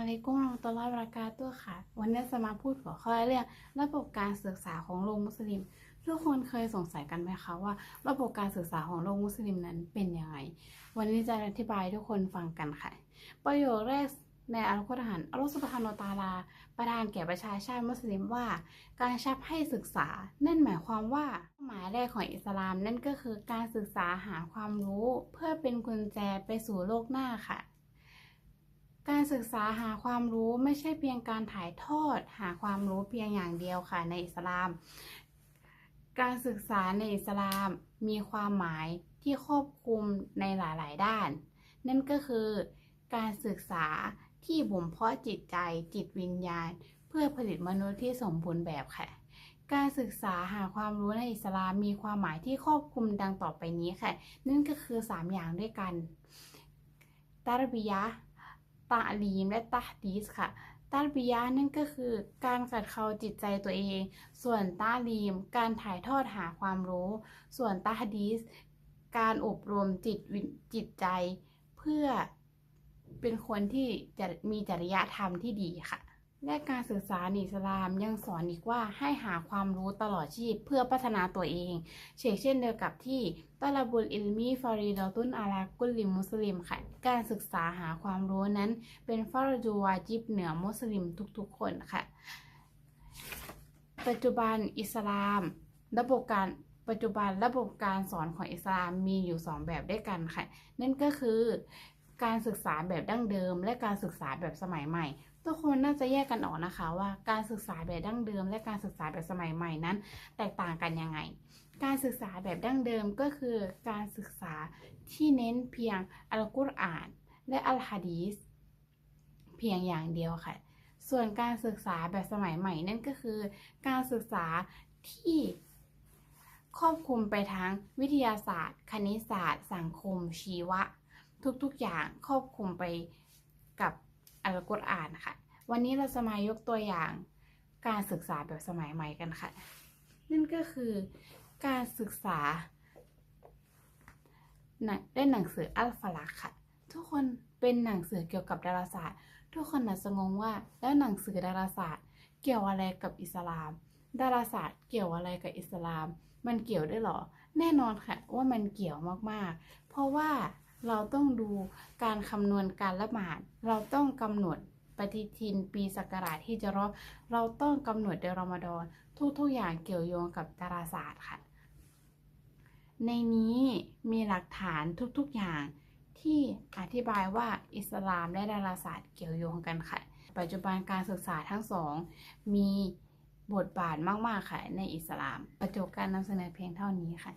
อะลัยกุมเราะห์มตลอฮ์วะบราะกาตุฮ์ค่ะ วันนี้จะมาพูดหัวข้อเรื่องระบบการศึกษาของโลกมุสลิม ทุกคนเคยสงสัยกันไหมคะว่า ระบบการศึกษาของโลกมุสลิมนั้นเป็นยังไง วันนี้จะอธิบายทุกคนฟังกันค่ะ ประโยคแรกในอัลกุรอานอัลลอฮฺซุบฮานะฮูวะตาลา ประทานแก่ประชาชาติมุสลิมว่า การชับให้ศึกษา นั่นหมายความว่าหมายแรกของอิสลามนั่นก็คือการศึกษาหาความรู้ เพื่อเป็นกุญแจไปสู่โลกหน้าค่ะ การศึกษาหาความรู้ไม่ใช่เพียงการถ่ายทอดหาความรู้เพียงอย่างเดียวค่ะในอิสลาม การศึกษาในอิสลามมีความหมายที่ครอบคลุมในหลาย ๆ ด้าน นั่นก็คือการศึกษาที่บ่มเพาะจิตใจจิตวิญญาณ เพื่อผลิตมนุษย์ที่สมบูรณ์แบบค่ะ การศึกษาหาความรู้ในอิสลามมีความหมายที่ครอบคลุมดังต่อไปนี้ค่ะ นั่นก็คือ 3 อย่างด้วยกันตารบิยะ ตาลีมและตาฮดีสค่ะตารบิยะนั่นก็คือการขัดเกลาจิตใจตัวเอง ส่วนตาลีม การถ่ายทอดหาความรู้ ส่วนตาฮดีส การอบรมจิตวิจิตใจ เพื่อเป็นคนที่จะมีจริยธรรมที่ดีค่ะ และการศึกษาอิสลามยังสอนอีกว่าให้หาความรู้ตลอดชีพเพื่อพัฒนาตัวเอง เช่นเช่นเดียวกับที่ตาลาบุลอิลมีฟารีดอตุนอาลากุลลิมมุสลิมค่ะ การศึกษาหาความรู้นั้นเป็นฟารดูวาจิบเหนือมุสลิมทุกๆคนค่ะ ปัจจุบันอิสลาม ระบบการปัจจุบันระบบการสอนของอิสลามมีอยู่ 2 แบบด้วยกันค่ะ นั่นก็คือการศึกษาแบบดั้งเดิม และการศึกษาแบบสมัยใหม่ ทุกคนน่าจะแยกกันออกนะคะว่าการศึกษาแบบดั้งเดิม และการศึกษาแบบสมัยใหม่นั้น แตกต่างกันยังไง การศึกษาแบบดั้งเดิมก็คือการศึกษาที่เน้นเพียงอัลกุรอาน และอัลฮะดีษเพียงอย่างเดียวค่ะ ส่วนการศึกษาแบบสมัยใหม่นั่นก็คือ การศึกษาที่ครอบคลุมไปทั้งวิทยาศาสตร์ คณิตศาสตร์ สังคมชีวะ ทุกๆอย่างครอบคลุมไปกับ อัลกุรอานค่ะ วันนี้เราจะมายกตัวอย่างการศึกษาแบบสมัยใหม่กันค่ะ นั่นก็คือการศึกษาได้หนังสืออัลฟาลักค่ะ ทุกคนเป็นหนังสือเกี่ยวกับดาราศาสตร์ ทุกคนอาจจะงงว่าแล้วหนังสือดาราศาสตร์ เกี่ยวอะไรกับอิสลาม ดาราศาสตร์เกี่ยวอะไรกับอิสลาม มันเกี่ยวด้วยหรอ แน่นอนค่ะว่ามันเกี่ยวมากๆ เพราะว่า เราต้องดูการคำนวณการละหมาด เราต้องกำหนดปฏิทินปีศักราชที่จะรอบเราต้องกำหนดเดือนรอมฎอนทุกๆอย่างเกี่ยวโยงกับดาราศาสตร์ค่ะ ในนี้มีหลักฐานทุกๆอย่างที่อธิบายว่าอิสลามและดาราศาสตร์เกี่ยวโยงกันค่ะ ปัจจุบันการศึกษาทั้งสอง มีบทบาทมากๆค่ะในอิสลาม ประจบการนำเสนอเพียงเท่านี้ค่ะ